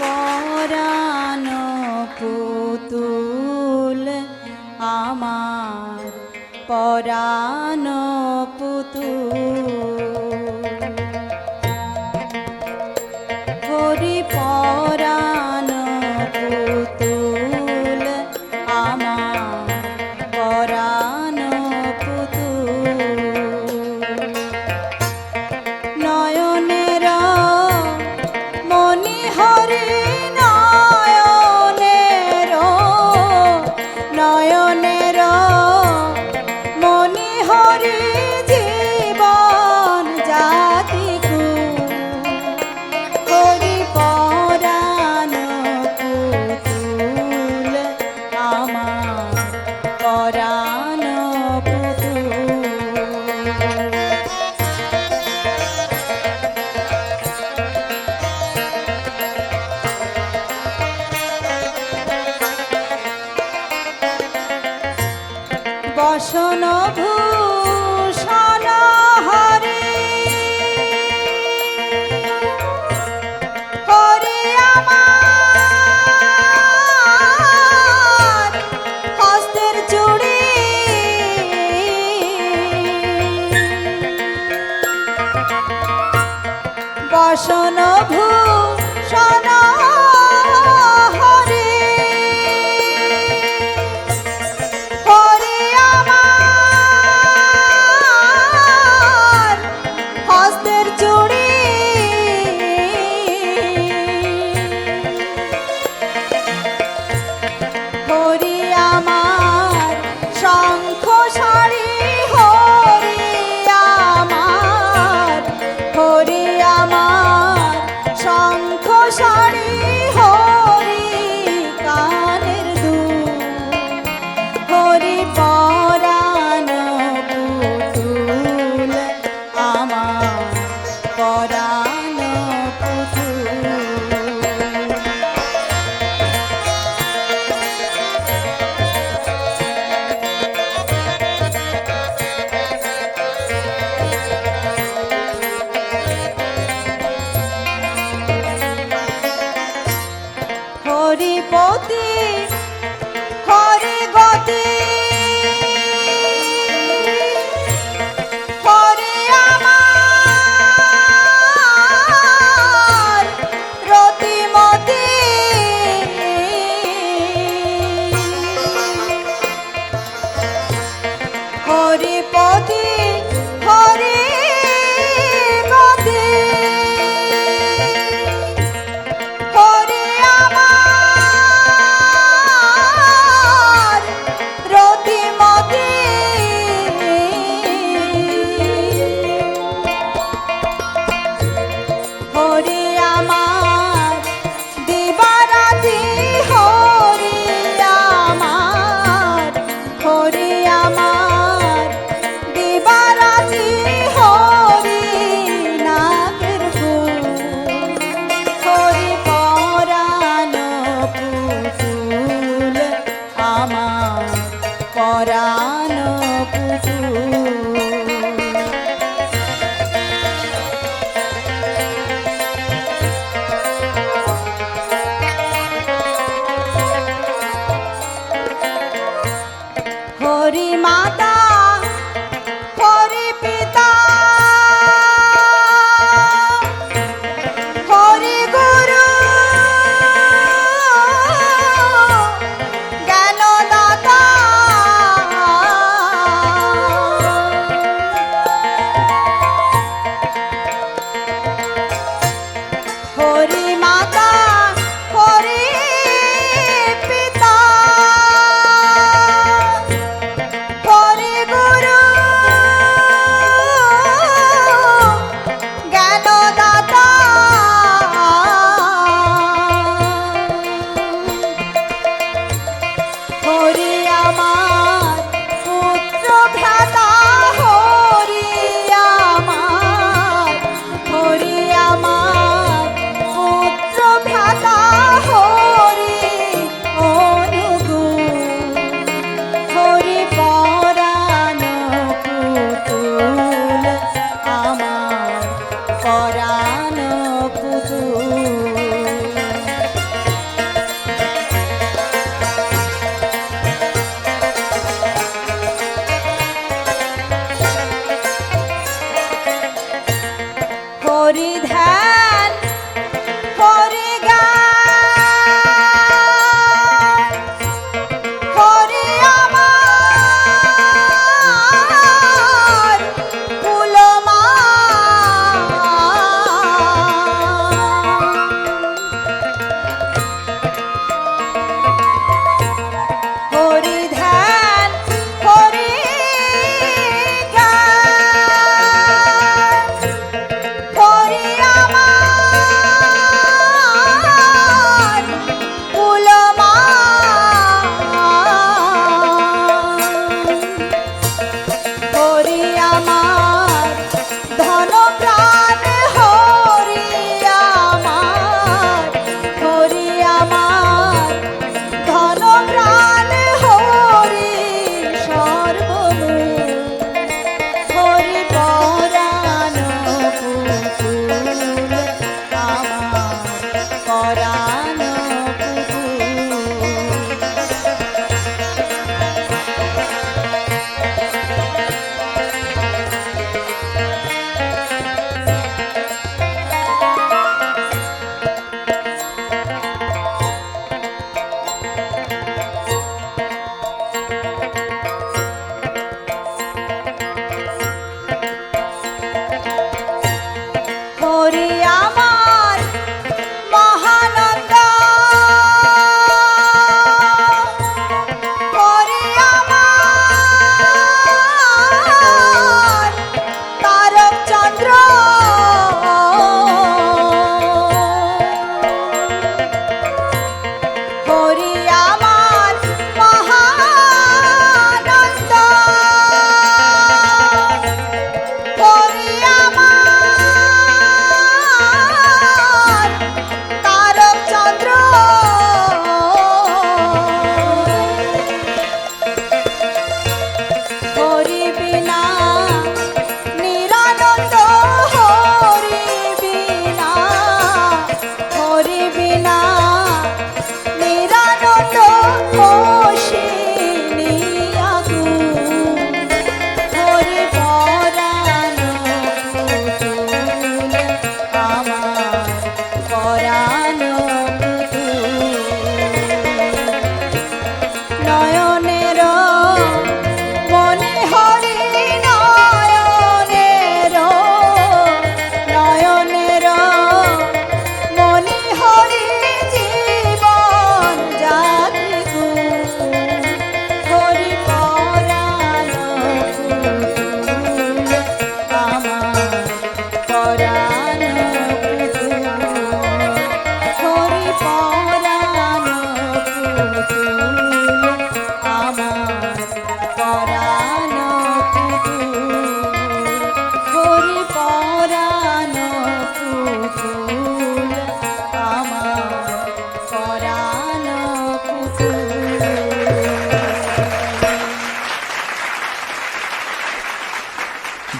পরাণ পুতুল আমার পরাণ পুতুল। বসন ভূষণ মাতা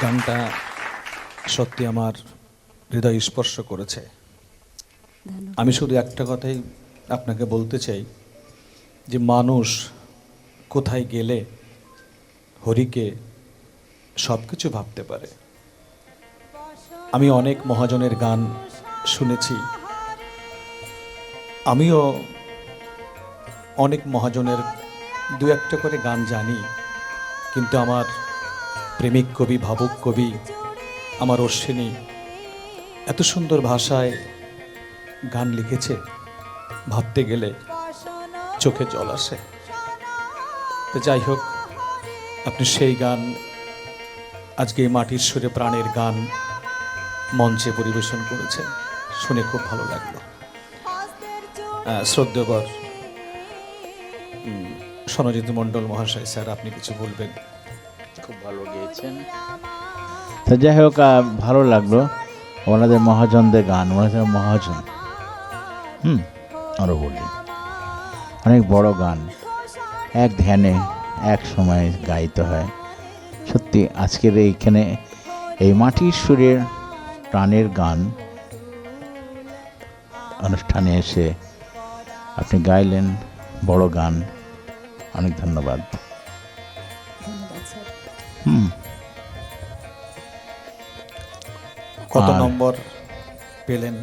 গানটা সত্যি আমার হৃদয় স্পর্শ করেছে। আমি শুধু একটা কথাই আপনাকে বলতে চাই যে মানুষ কোথায় গেলে হরিকে সব কিছু ভাবতে পারে। আমি অনেক মহাজনের গান শুনেছি। আমিও অনেক মহাজনের দু একটা করে গান জানি কিন্তু আমার প্রেমিক কবি, ভাবুক কবি আমার অশ্বিনী এত সুন্দর ভাষায় গান লিখেছে, ভাবতে গেলে চোখে জল আসে। তো যাই হোক, আপনি সেই গান, আজকে মাটির সুরে প্রাণের গান মঞ্চে পরিবেশন করেছেন, শুনে খুব ভালো লাগল। শ্রদ্ধেবর সনজিৎ মণ্ডল মহাশয়, স্যার, আপনি কিছু বলবেন? খুব ভালো গেয়েছেন। তো যাই হোক ভালো লাগল। ওনাদের মহাজনদের গান, ওনাদের মহাজন। হুম আরও বলি। অনেক বড় গান। এক ধ্যানে, এক সময় গাইতে হয়। সত্যি, আজকের এইখানে এই মাটির সুরের প্রাণের গান অনুষ্ঠানে এসে আপনি গাইলেন বড় গান। অনেক ধন্যবাদ। হুম। কত আর- নম্বর পেলেন?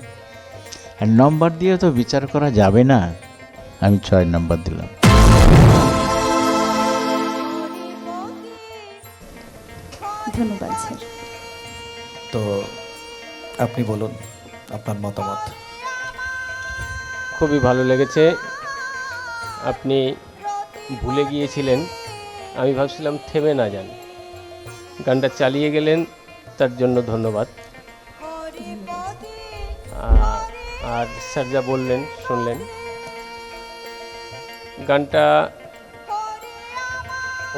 আর নম্বর দিয়ে তো বিচার করা যাবে না। আমি ছয় নম্বর দিলাম। ধন্যবাদ স্যার। তো আপনি বলুন আপনার মতামত। খুবই ভালো লেগেছে। আপনি ভুলে গিয়েছিলেন। আমি ভাবছিলাম থেমে না যান। গানটা চালিয়ে গেলেন, তার জন্য ধন্যবাদ। আর স্যার যা বললেন, শুনলেন। গানটা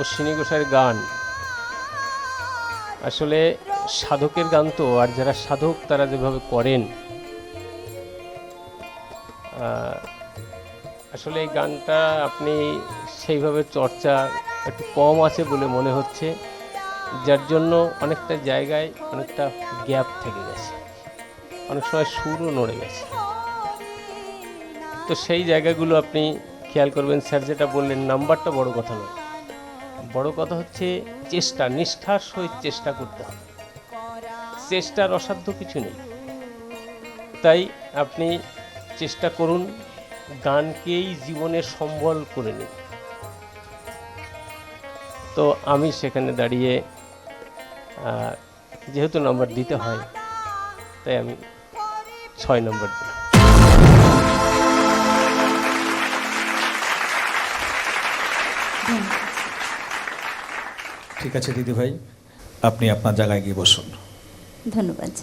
অশ্বিনী ঘোষের গান। আসলে সাধকের গান তো, আর যারা সাধক, তারা যেভাবে করেন আসলে এই গানটা আপনি সেইভাবে চর্চা একটু কম আছে বলে মনে হচ্ছে। যার জন্য অনেকটা জায়গায় অনেকটা গ্যাপ থেকে গেছে। অনেক সময় সুরও নড়ে গেছে। তো সেই জায়গাগুলো আপনি খেয়াল করবেন, স্যার যেটা বললেন, নাম্বারটা বড় কথা নয়। বড় কথা হচ্ছে চেষ্টা, নিষ্ঠার সহিত চেষ্টা করতে হবে। চেষ্টার অসাধ্য কিছু নেই। তাই আপনি চেষ্টা করুন, গানকেই জীবনের সম্বল করে নিন। তো আমি সেখানে দাঁড়িয়ে যেহেতু নম্বর দিতে হয় তাই আমি ছয় নম্বর দিলাম। ঠিক আছে দিদি ভাই আপনি আপনার জায়গায় গিয়ে বসুন। ধন্যবাদ।